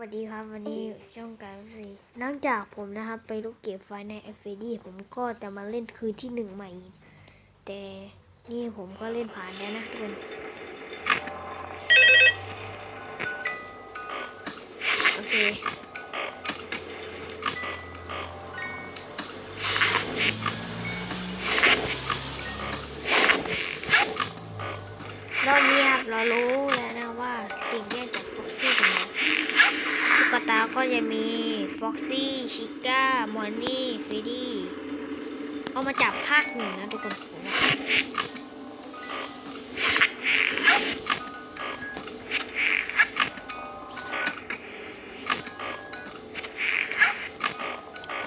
วัสดีครับวันนี้ช่องการซีหลังจากผมนะครับ ไปลูกเก็บไฟใน f อ d ผมก็จะมาเล่นคืนที่หนึ่งใหม่ แต่นี่ผมก็เล่นผ่านแล้วนะทุกคนโอเครอบนี้ครับเรารู้ กตาก็จะมีฟ็อกซี่ชิก้ามอนนี่ฟรดี้เอามาจับภาคหนึ่งนะทุกคนผม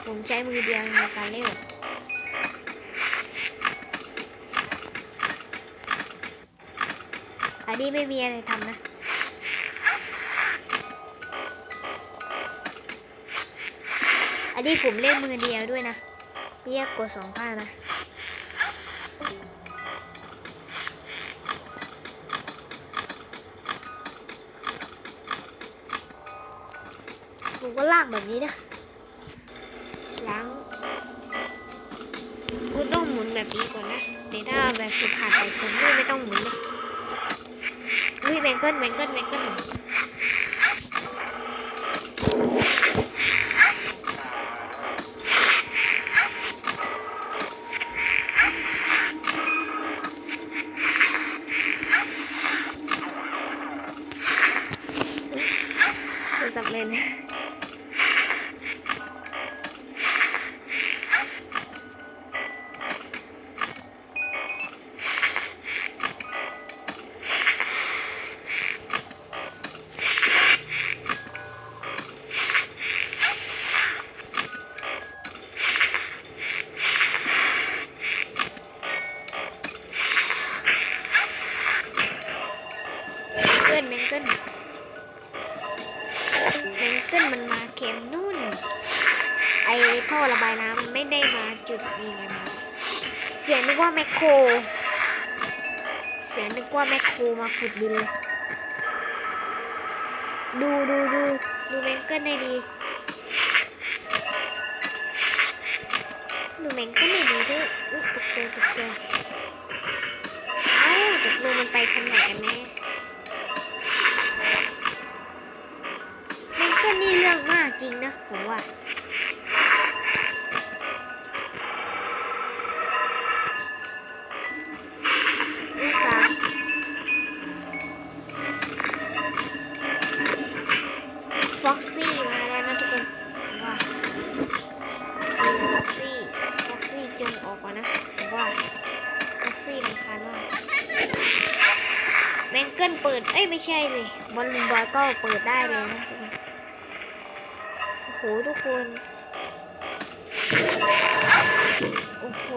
ผมใช้มือเดียวในการเล่นอันนี้ไม่มีอะไรทำนะ อันนี้ผมเล่นมือเดียวด้วยนะไม่ยกกดสองข้างนะผมก็ลากแบบนี้นะล้างคุณต้องหมุนแบบนี้ก่อนนะแต่ถ้าแบบสุดขาดไปผมไม่ไม่ต้องหมุนเลยอุ้ยแบงเกิลแบงเกิลแบงเกิล ระบายน้ำไม่ได้มาจุดนี้ไงมาเสียงนึกว่าแมคโคร เสียงนึกว่าแมคโครมาขุดดินเลยดูดูดูดูแมงเกิลให้ดี ดูแมงเกิลให้ดีด้วยอุ๊ยตกใจตกใจเอ้าตกลงมันไปทางไหนกันแน่แมงเกิลนี่เรื่องมากจริงนะผมว่า แมงเปิด เอ้ยไม่ใช่เลยบอลลูนบอยก็เปิดได้เลยนะทุกคนโอ้โหทุกคน โอ้โห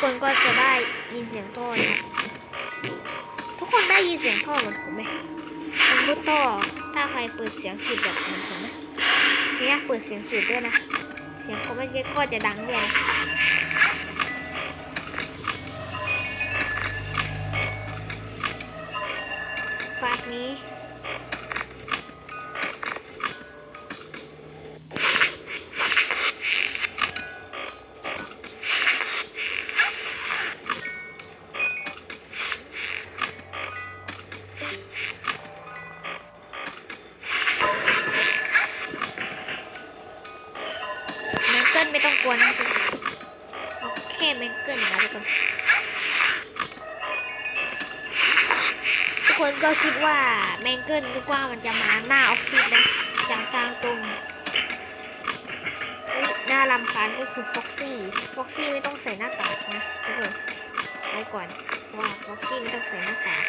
คนก็จะได้ยินเสียงท่อนะทุกคนได้ยินเสียงท่อเหมือนผมไหมสมมติท่อถ้าใครเปิดเสียงสุดแบบเหมือนผมนะเนี่ยเปิดเสียงสุดด้วยนะ เสียงก็ไม่ใช่ก็จะดังด้วยนะปากนี้ ต้องกลัวนะทุกคนเอาแค่แมงเกิลนะทุกคนทุกคนก็คิดว่าแมงเกิลนึกว่ามันจะมาหน้าออฟฟิศนะจากทางตรงหน้าลำคาญก็คือฟ็อกซี่ฟ็อกซี่ไม่ต้องใส่หน้ากากนะทุกคนไว้ก่อนว่าฟ็อกซี่ไม่ต้องใส่หน้ากาก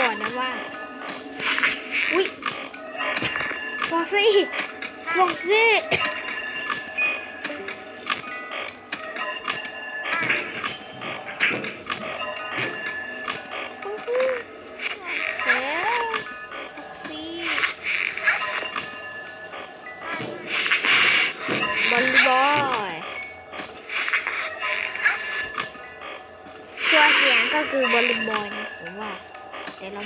ก่อนนะว่า อุ้ยฟองซี่ฟอฟองซี่บอลบอยตัวเสียงก็คือบอลบอยผมว่า แต่เร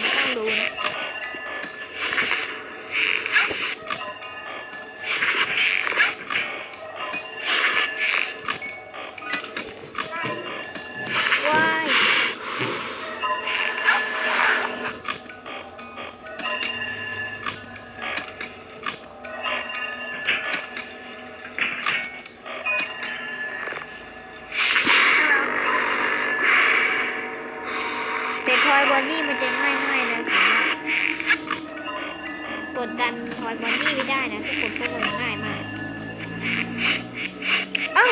อยบอนนี่มันจะง่ายๆนะผมกดดันทอยบอนนี่ไม่ได้นะทุกคนเพราะมันง่ายมากอ้า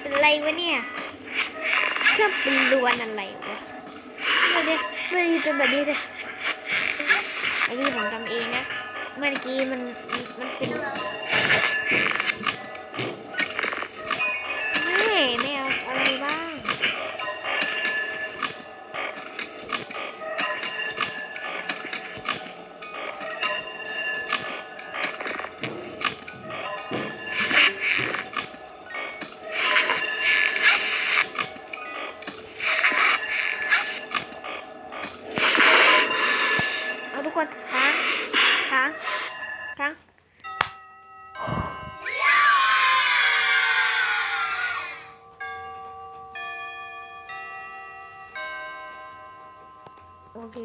เป็นไรวะเนี่ยเครื่องปืนลวนอะไรวะไม่ได้ไม่ได้เป็นแบบนี้เลยอันนี้ผมทำเองนะ เมื่อกี้มันมันเป็น โอเค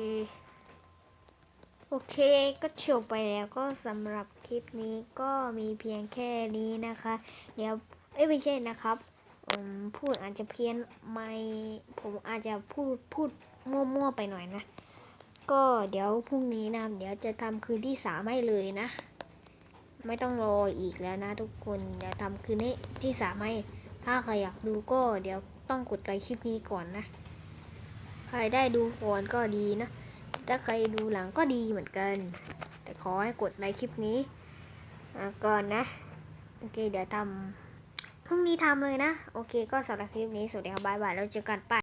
โอเคก็จบไปแล้วก็สำหรับคลิปนี้ก็มีเพียงแค่นี้นะคะ เดี๋ยวเอ้ยไม่ใช่นะครับอืมพูดอาจจะเพี้ยนไม่ผมอาจจะพูดพูดมั่วๆไปหน่อยนะ ก็เดี๋ยวพรุ่งนี้นะเดี๋ยวจะทำคืนที่สามให้เลยนะ ไม่ต้องรออีกแล้วนะ ทุกคนเดี๋ยวทำคืนนี้ที่สามให้ถ้าใครอยากดูก็เดี๋ยวต้องกดไลค์คลิปนี้ก่อนนะ ใครได้ดูก่อนก็ดีนะ ถ้าใครดูหลังก็ดีเหมือนกัน แต่ขอให้กดไลค์คลิปนี้ก่อนนะ โอเค เดี๋ยวทำพรุ่งนี้ทำเลยนะ โอเค ก็สำหรับคลิปนี้สวัสดีครับบ๊ายบายแล้วเจอกันไป